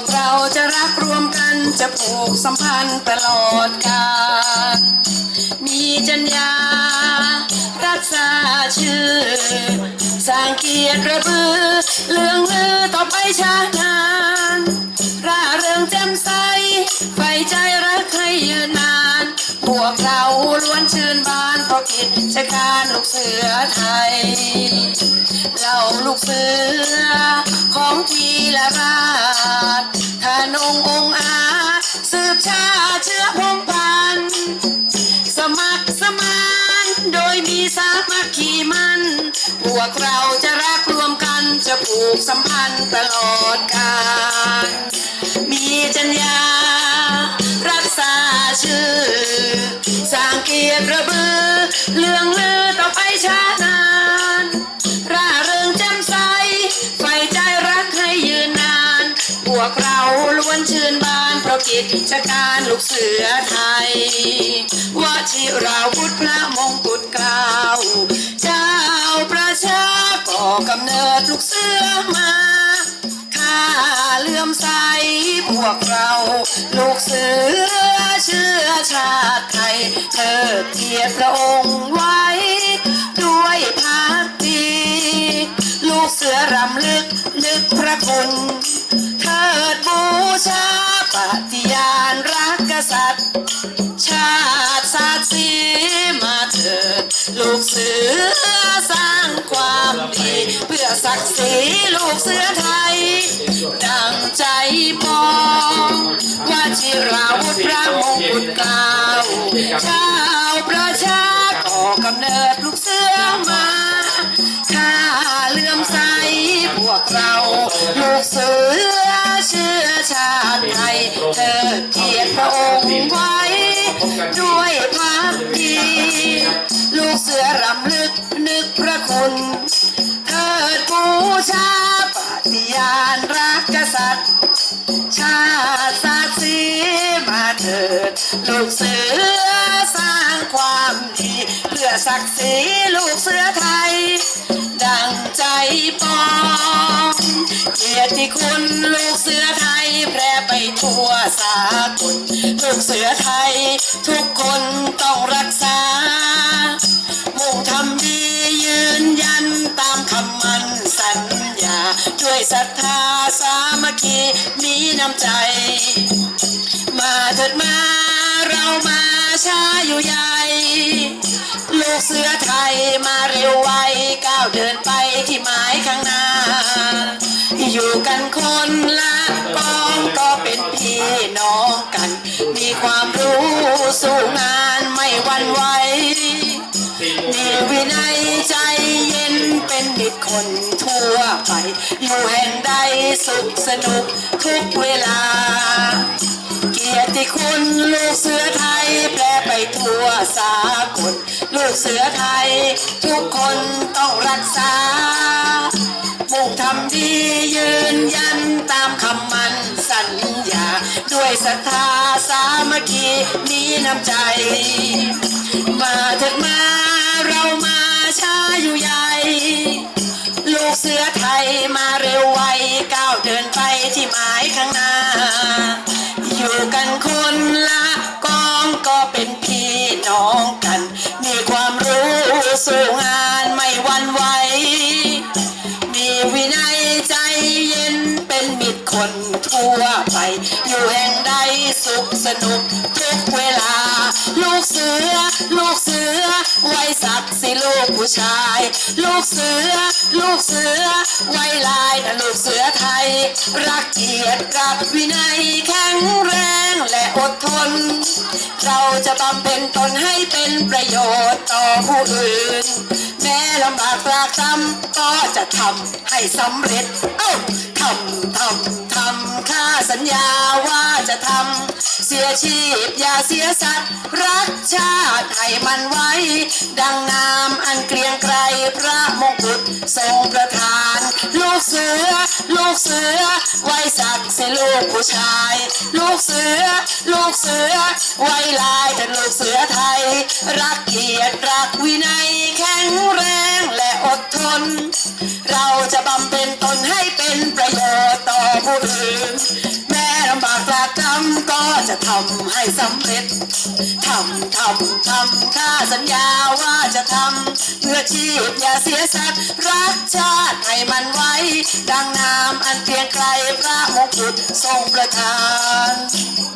กเราจะรักรวมกันจะผูกสัมพันธ์ตลอดกาลมีจัญญารักษาชื่อ สร้างเกียรติระบือเลื่องลือต่อไปชาตินาน บานเพราะกิจการลูกเสือไทยเหล่าลูกเสือของทีละราชทานงองค์อาสืบชาเชื้อพงพันสมัครสมานโดยมีสามัคคีมันพวกเราจะรักรวมกันจะผูกสัมพันธ์ตลอดกาลมีจัญญารักษาชื่อ เรียรติระบือเรื่องลือต่อไปช้านาน ร่าเริงแจ่มใสใฝ่ใจรักให้ยืนนาน พวกเราล้วนชื่นบาน เพราะกิจการลูกเสือไทยว่าชิราวุทธพระมงกุฎเกล้าเจ้าประชาก่อกำเนิดลูกเสือมาข้าเลื่อมใส พวกเราลูกเสือ ชื่อชาติไทยเธอเกียรติพระองค์ไว้ ด้วยพักดี ลูกเสือรำลึกนึกพระคุณเถิดบูชาปฏิญาณรักกษัตริย์ ชาติศาสตร์สีมาเถิดลูกเสือสร้างความดี เพื่อศักดิ์ศรีลูกเสือไทย ดังใจมองว่าชิราวุธ ข้าเลื่อมใสพวกเรา ลูกเสือเชื่อชาติไทยเธอเกียรติพระองค์ไว้ ด้วยพักดีลูกเสือรำลึกนึกพระคุณเถิดบูชาปฏิญาณรักกษัตริย์ ชาติศาสตร์สีมาเถิด ลูกเสือสร้างความดี เพื่อศักดิ์ศรีลูกเสือไทย ปองเกียรติคุณลูกเสือไทยแพร่ไปทั่วสากลลูกเสือไทย ทุกคนต้องรักษา มุ่งทำดียืนยันตามคำมั่นสัญญา ด้วยศรัทธาสามัคคีมีน้ำใจ มาเถิดมาเรามาช้าอยู่ใหญ่ ลูกเสือไทยมาเร็วไวก้าวเดินไปที่หมายข้างหน้า อยู่กันคนละกองก็เป็นพี่น้องกัน มีความรู้สู้งานไม่หวันไหวมีวินัยใจเย็นเป็นมิตรคนทั่วไป อยู่แห่งใดสุขสนุกทุกเวลา เกียรติคุณลูกเสือไทยแพร่ไปทั่วสากล ลูกเสือไทย ทุกคนต้องรักษา มุ่งทำดียืนยันตามคำมันสัญญา ด้วยศรัทธาสามัคคีมีน้ำใจ มาเถิดมาเรามา คนทั่วไป อยู่แห่งใดสุขสนุกทุกเวลา ลูกเสือ ลูกเสือ ไว้ศักสิลูกผู้ชาย ลูกเสือ ลูกเสือ ไว้ลายนะลูกเสือไทย รักเกียรติรักวินัยแข็งแรงและอดทน เราจะบำเพ็ญตนให้เป็นประโยชน์ต่อผู้อื่น แม้ลำบากตรากตำก็จะทำให้สำเร็จ เอ้า ทำ ทำ สัญญาว่าจะทำเสียชีพอย่าเสียสัตว์รักชาติให้มันไว้ ดังงามอันเกรียงไกรพระมงกุฎทรงประทาน ลูกเสือ ลูกเสือ ไว้ศักสิลูกผู้ชาย ลูกเสือ ลูกเสือ ไว้ลายแต่ลูกเสือไทย รักเกียรติรักวินัยแข็งแรงและอดทน เราจะบำเพ็ญตนให้เป็นประโยชน์ต่อผู้อื่น แม้จากกรก็จะทำให้สำเร็จทำทำทำข้าสัญญาว่าจะทำเพื่อชีพอย่าเสียสัตว์รักชาติให้มันไว้ ดังนามอันเพียงไกลพระมงกุฎทรงประทาน